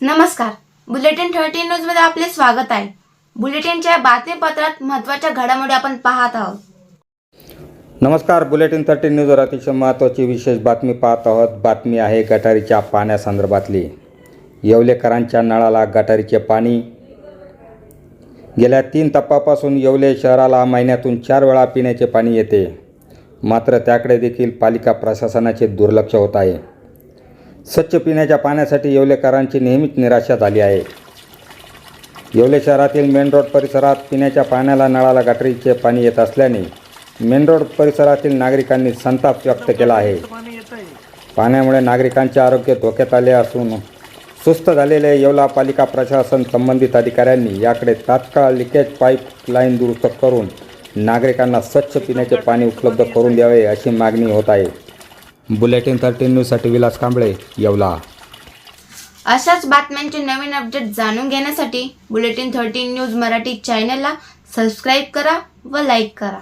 नमस्कार. Bulletin thirteen न्यूजमध्ये आपले स्वागत आहे. बुलेटिनच्या बातमीपत्रात महत्त्वाच्या घडामोडी आपण पाहत आहोत. नमस्कार बुलेटिन थर्टीन न्यूजवर अतिशय महत्त्वाची विशेष बातमी पाहत आहोत. बातमी आहे गटारीच्या पाण्यासंदर्भातली येवलेकरांच्या नळाला गटारीचे पाणी. गेल्या तीन टप्पापासून येवले शहराला महिन्यातून चार वेळा पिण्याचे पाणी येते. मात्र त्याकडे देखील पालिका प्रशासनाचे दुर्लक्ष होत आहे. स्वच्छ पिण्याच्या पाण्यासाठी येवलेकरांची नेहमीच निराशा झाली आहे. येवले शहरातील मेन रोड परिसरात पिण्याच्या पाण्याला नळाला गटरीचे पाणी येत असल्याने मेन रोड परिसरातील नागरिकांनी संताप व्यक्त केला आहे. पाण्यामुळे नागरिकांचे आरोग्य धोक्यात आले असून सुस्त झालेले येवला पालिका प्रशासन संबंधित अधिकाऱ्यांनी याकडे तात्काळ लिकेज पाईप लाईन दुरुस्त करून नागरिकांना स्वच्छ पिण्याचे पाणी उपलब्ध करून द्यावे अशी मागणी होत आहे. बुलेटिन थर्टीन न्यूजसाठी विलास कांबळे येवला. अशाच बातम्यांचे नवीन अपडेट जाणून घेण्यासाठी बुलेटिन थर्टीन न्यूज मराठी चॅनलला सबस्क्राईब करा व लाईक करा.